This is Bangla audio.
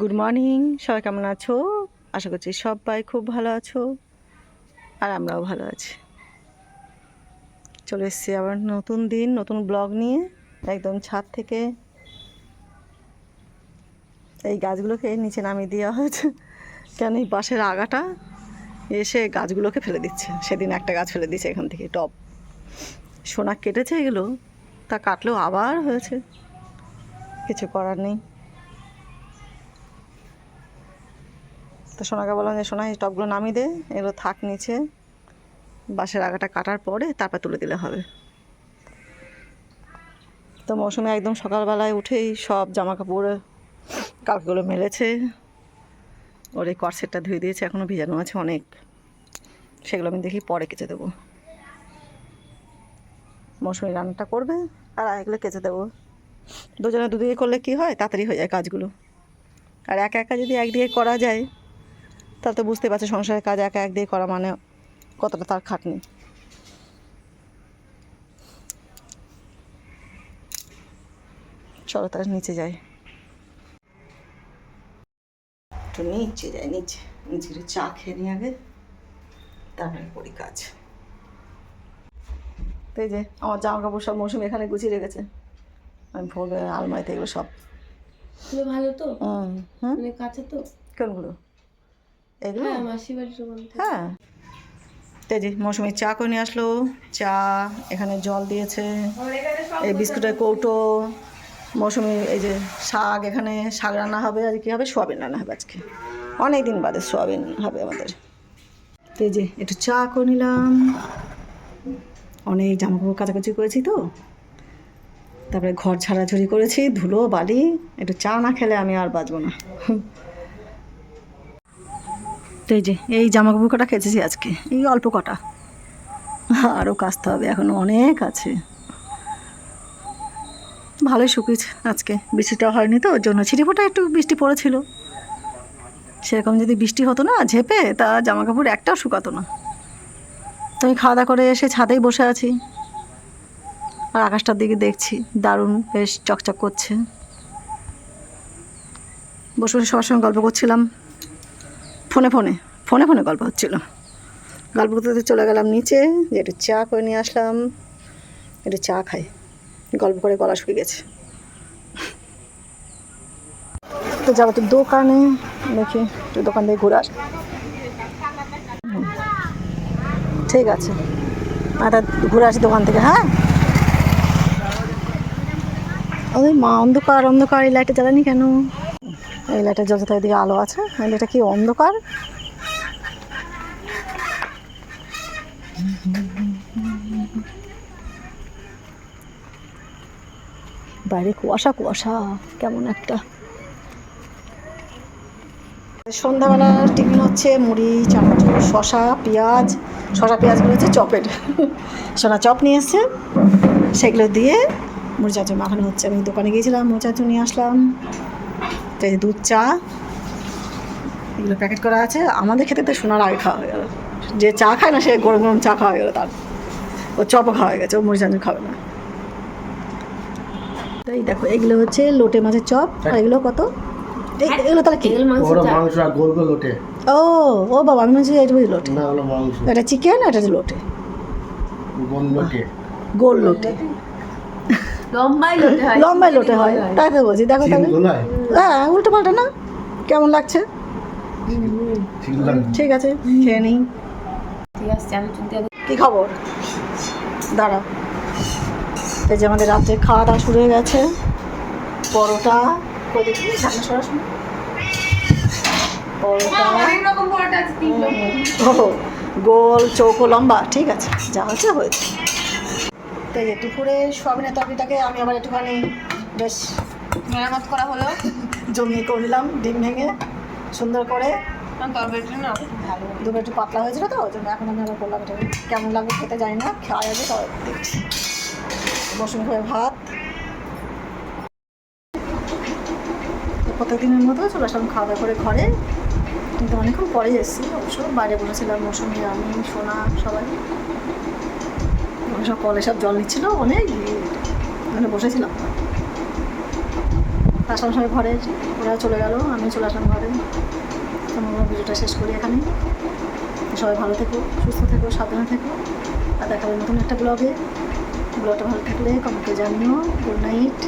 গুড মর্নিং সবাই কেমন আছো? আশা করছি সবাই খুব ভালো আছো আর আমরাও ভালো আছি। চলে এসেছি আবার নতুন দিন, নতুন ব্লগ নিয়ে, একদম ছাদ থেকে। এই গাছগুলোকে নিচে নামিয়ে দেওয়া হয়েছে। কেন এই বাঁশের আগাটা? এসে গাছগুলোকে ফেলে দিচ্ছে। সেদিন একটা গাছ ফেলে দিয়েছে এখান থেকে, টপ। সোনা কেটেছে এগুলো, তা কাটলেও আবার হয়েছে। কিছু করার নেই। তো সোনাকে বললাম যে, সোনা, এই টপগুলো নামিয়ে দে, এগুলো থাক নিচে। বাঁশের আগাটা কাটার পরে তারপর তুলে দিলে হবে। তো মৌসুমি একদম সকালবেলায় উঠেই সব জামা কাপড় কালকেগুলো মেলেছে। ওর এই কর্সেটটা ধুয়ে দিয়েছে এখনও ভিজানো আছে অনেক। সেগুলো আমি দেখি পরে কেচে দেবো। মৌসুমি রান্নাটা করবে, আর এগুলো কেচে দেবো। দুজনে দুদিকে করলে কি হয়? তাড়াতাড়ি হয়ে যায় কাজগুলো। আর একা একা যদি একদিকে করা যায় তাহলে তো বুঝতে পারছে সংসারের কাজ একা এক দিয়ে করা মানে কতটা তার খাটনি। চলো তার নিচে যাই। একটু নিচে যাই নিচে। নিচে একটু চা খেয়ে নিই আগে তারপরে করি কাজ। তো এই যে আমার জামা কাপড় সব মৌসুমি এখানে গুছিয়ে রেখেছে। আমি ভোগে আলমারিতে এগুলো সব। ভালো তো? হুম। মানে কাঁচা তো? কোনগুলো? এগুলো? হ্যাঁ থেকে। হ্যাঁ। তো যে মৌসুমি চা করে নিয়ে আসলো। চা এখানে জল দিয়েছে। এই বিস্কুটের কৌটো মৌসুমি এই যে শাক এখানে শাক রান্না হবে আর কি হবে? সোয়াবিন রান্না হবে আজকে। অনেক দিন বাদে সোয়াবিন হবে আমাদের। তো এই যে একটু চা করে নিলাম। অনেক জামা কাপড় কাচাকুচি করেছি তো। তারপরে ঘর ঝাড়াঝুড়ি করেছি ধুলো বালি। একটু চা না খেলে আমি আর বাঁচবো না। এই যে, এই জামা কাপড় কটা কেচেছি আজকে? এই অল্প কটা। আরও কাচতে হবে এখনও অনেক আছে। ভালোই শুকিয়েছে আজকে। বৃষ্টিটা হয়নি তো ওর জন্য ছিটিফোটা একটু বৃষ্টি পড়েছিল। সেরকম যদি বৃষ্টি হতো না ঝেপে, তা জামা কাপড় একটাও শুকাতো না। তো আমি খাওয়া দাওয়া করে এসে ছাদেই বসে আছি। আর আকাশটার দিকে দেখছি, দারুণ বেশ চকচক করছে। বসে বসে সবার সঙ্গে গল্প করছিলাম। ফোনে ফোনে ফোনে ফোনে গল্প হচ্ছিল। গল্প করতে চলে গেলাম নিচে, যে একটু চা করে নিয়ে আসলাম। একটু চা খাই। গল্প করে গলা শুকিয়ে গেছে। তো যাব তো দোকানে, দেখি একটু দোকান থেকে ঘুরে ঠিক আছে। আর ঘুরে আসি দোকান থেকে হ্যাঁ? ওই মা অন্ধকার অন্ধকার, এই লাইটটা জ্বালানি কেন? এই লাইটের জ্বলছে তো এদিকে আলো আছে। লাইটটা কি অন্ধকার? বাইরে কুয়াশা কুয়াশা, কেমন একটা। সন্ধ্যাবেলা টিফিন হচ্ছে মুড়ি, চানাচুর শশা পেঁয়াজ। শশা পেঁয়াজগুলো হচ্ছে চপের। সোনা চপ নিয়ে এসছে। সেগুলো দিয়ে মুড়ি চাচু মাখানো হচ্ছে। আমি দোকানে গিয়েছিলাম, মুড়ি চাচু নিয়ে আসলাম। যে দুধ চা এগুলো প্যাকেট করা আছে। আমাদের খেতে তো সোনার আগে খাওয়া হয়ে গেল। যে চা খায় না সে গরম গরম চা খাওয়া হয়ে গেলো তার। ও চপও খাওয়া হয়ে গেছে ও চাচু খাবে না। তো এই দেখো এগুলো হচ্ছে লোটে মাছের চপ। আর এগুলো কত? এই- এগুলো তাহলে কি? মাংস গোল গোল ওঠে ও ও বাবা আমি বলছি এটা বুঝি লোটে। না হলো মাংস। এটা চিকেন এটা লোটে। গোল লোটে। গোল লোটে। লম্বাই লোটে হয় হয়। তাই তো বলছি দেখো তাহলে। হ্যাঁ উল্টো পাল্টা না? কেমন লাগছে? ঠিক আছে খেয়ে নিই। কী খবর? দাঁড়া এই যে আমাদের রাত্রে খাওয়া দাওয়া শুরু হয়ে গেছে। পরোটা পরোটা গোল চৌকো লম্বা ঠিক আছে। যা হচ্ছে হয়েছে তো এই যে দুপুরে সোয়াবিনের তরকারিটাকে আমি আবার একটুখানি বেশ মেরামত করা হলো। জমিয়ে করে নিলাম ডিম ভেঙে সুন্দর করে। তরকারিটা না ভালো। দুপুরে একটু পাতলা হয়েছিল তো ওই জন্য এখন আমি আবার করলাম এটা কেমন লাগবে খেতে জানি না খাওয়া যাবে তবে দেখছি। বসুন করে ভাত। প্রত্যেকদিনের মতো চলে আসলাম খাওয়া দাওয়া করে ঘরে। কিন্তু অনেকক্ষণ পরে এসেছি অবশ্য। বাইরে বসেছিলাম মৌসুমি আমি সোনা সবাই। সব কলে সব জল নিচ্ছিল, অনেক ওখানে বসেছিলাম আসলাম সবাই ঘরে, ওরা চলে গেল আমি চলে আসলাম ঘরে। আমার ভিডিওটা শেষ করি এখানে সবাই ভালো থেকো, সুস্থ থেকো, সাবধানে থেকো। আর দেখা হবে নতুন একটা ব্লগে। ব্লগটা ভালো থাকলে কমেন্টে জানিও। Good night